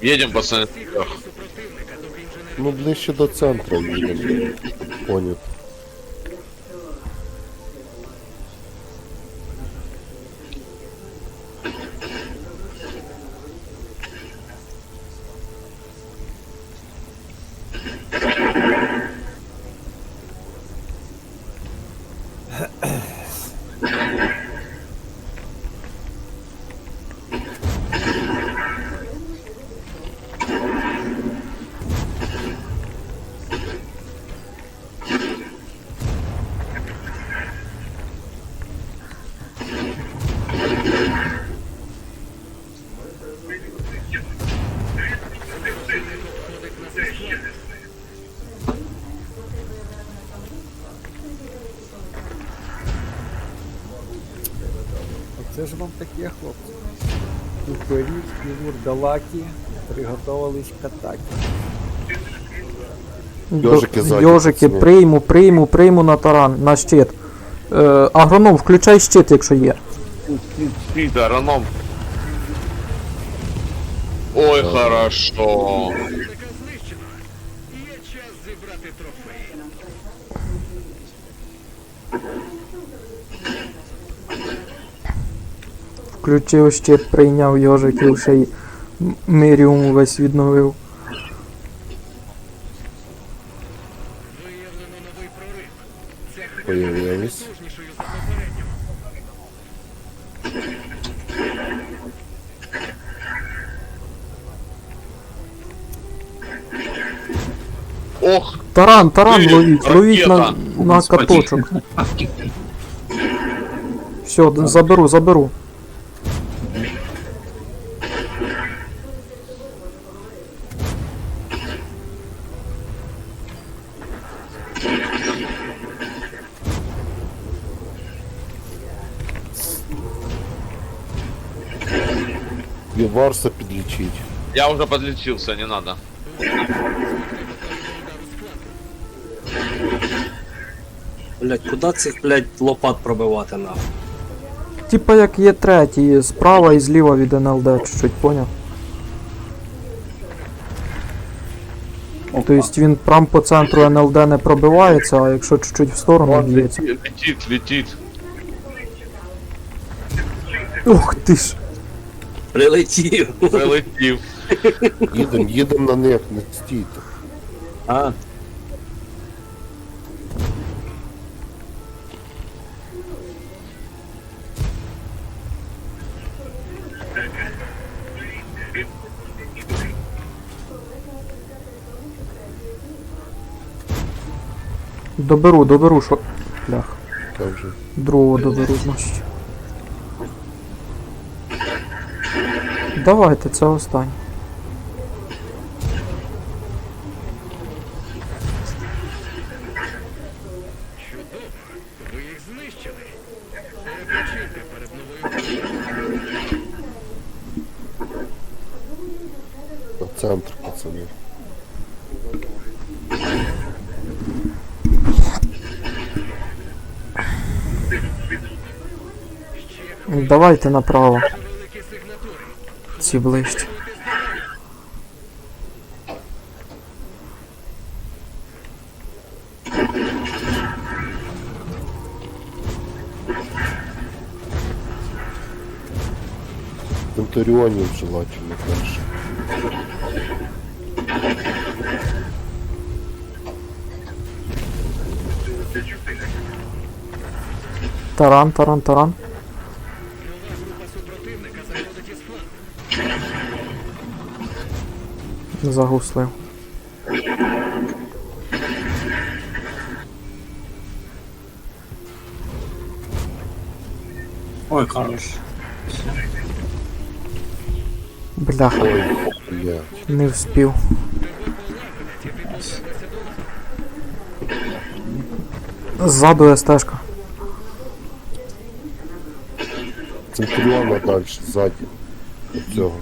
Едем, пацаны. Ну, ближче до центра едем. Понят. Оце ж вам таке, хлопці. Уперед і вурдалаки приготовились к атаці. Йожики ззаді, Йожики, пацани. прийму, прийму, прийму на таран, на щит. Е, агроном, включай щит, якщо є. Агроном. Ой, хорошо. Включив щит, прийняв йожиків, ще й миріум весь відновив. Появились. Ох, Таран, таран ловіть, ловіть на, на каточок. Все, заберу, заберу. Варса підлічить. я уже подлечился, не надо. Блять, куди цих, блять, лопат пробивати нахуй? Типа як є третій, справа і зліва від НЛД, чуть-чуть, поняв? Тобто він прям по центру НЛД не пробивається, а якщо чуть-чуть в сторону Он б'ється. летит, летит, летит. Ух ти ж! Прилетів. Прилетів. Їдем, їдем на них, не стійте. А, Доберу, доберу, що. Блях. Там вже. Другого доберу, значить. Давайте, це останнє. Центр, пацани. Давайте направо. великі сигнатури. Ці ближче. Центуріонів желательно перше. Таран, таран, таран. Загуслив. ой, хорош. Бляха, Ой, бля. не вспів. Ззаду СТшка. Центуріона далі, ззаді. От цього.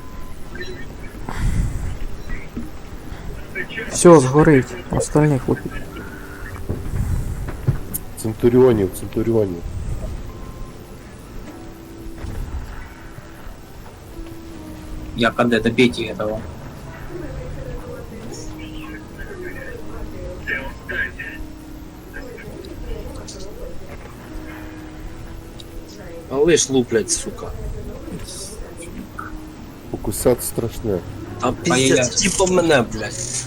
Все, згорить. Остальних лупіть. Центуріонів, центуріонів. Я КД, добейте этого. Але ж луплять, сука. Покусять страшне. Та Ай-яй-яй. пиздец, типа мене, блядь.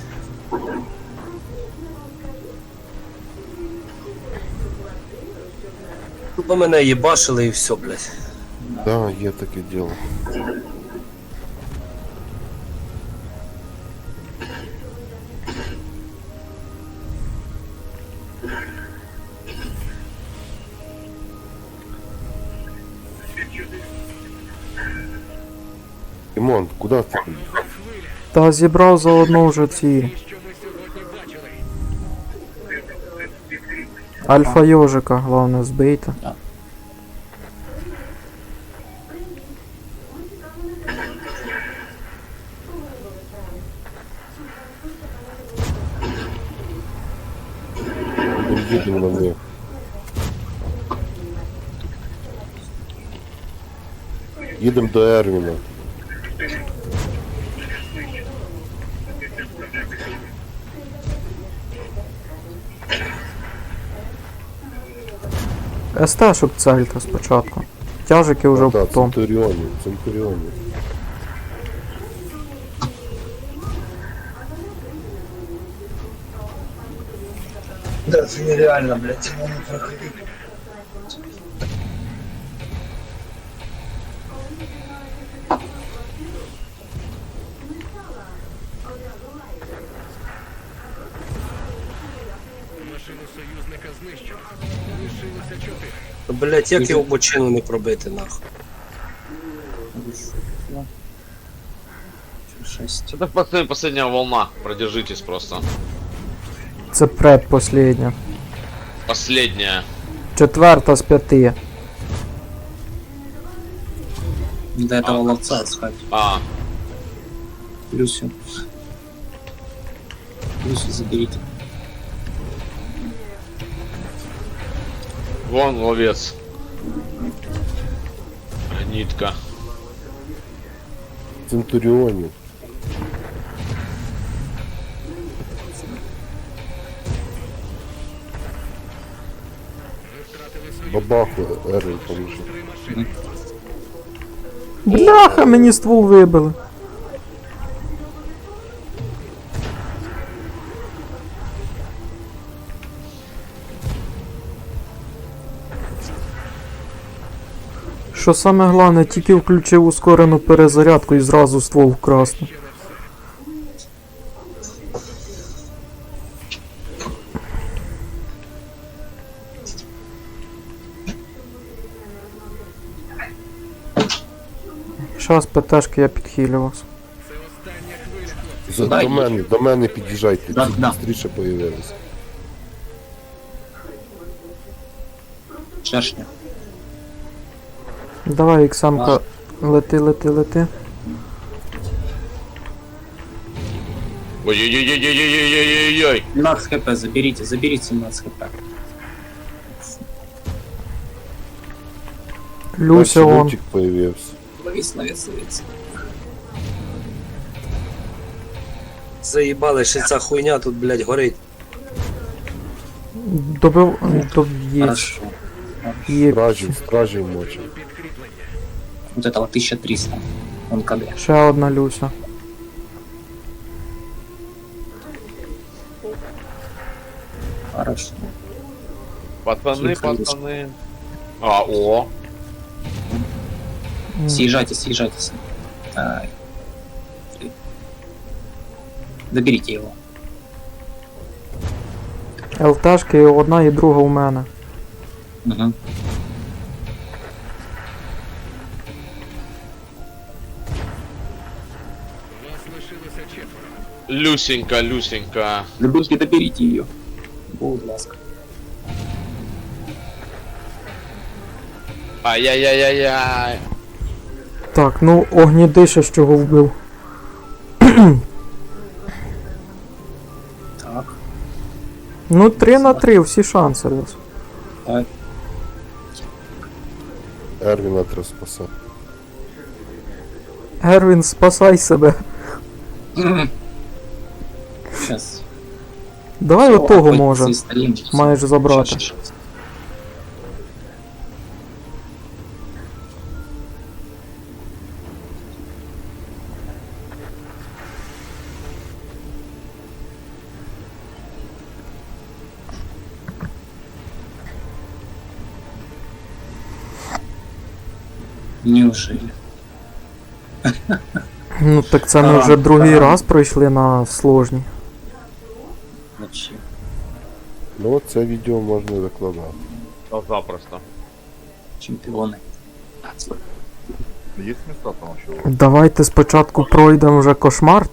Тупо мене їбашили і все, блядь. Да, є таке діло. Імон, куди ти? поїхав? Та зібрав заодно вже ці альфа йожика, головне збийте. Їдемо на них. Їдемо до Ервіна. СТ, щоб цельта спочатку. Тяжики вже Так, потом. Центуріонів, Центуріонів. Да, это нереально, блядь, ему не проходить. Блядь, як його бочину не пробити, нахуй. Шесть. Это пацаны, последняя волна. Продержитесь просто. Це предпослідня. Последняя. Четверта з п'яти. До этого ловца схать. А, Люсю. Люсю заберите. Вон ловец. Нитка. Центурионе. Бабаху э, Ерл получил. Бляха, мені ствол вибили. Що саме головне, тільки включив ускорену перезарядку і зразу ствол вкрасно. Щас ПТшки я підхилю вас. Це остання хвиля, хлопці. За, до мене, до мене під'їжджайте, Да, да. швидше появилися. Шершня. Давай, Іксамка, лети, лети, лети. Ой-ой-ой-ой-ой-ой-ой-ой-ой. 17 хп, заберите, заберите 17 хп. Люся он. лутик появився. Ловись, ловись, ловись. Заїбали, ще ця хуйня тут, блядь, горить. Добив. Доб... Є. Хорошо. Є. Стражів, стражів мочить Підкріплення. Вот этого 1300. Он КД. Ще одна Люся. Хорошо. Пацаны, Тихо, пацаны. А, о. М. Съезжайте, съезжайте. с ним. Так. Доберите его. ЛТшки одна і друга у мене. Угу. Люсенька, Люсенька. Любовьте, доберите ее. Будь ласка. Ай-яй-яй-яй-яй. Так, ну огнідиша з чого вбив. Так. Ну 3 на 3, всі шанси. Лес. Так. Ервіна треба спасати. Ервін, спасай себе. Щас. Давай О, отого ой, може. Маєш забрати. Щас, щас. Неужели? Ну так це ми вже другий раз пройшли на сложні. Ну це відео можна викладати. Та запросто. Чемпіони. Є места там що. Давайте спочатку пройдемо вже кошмар,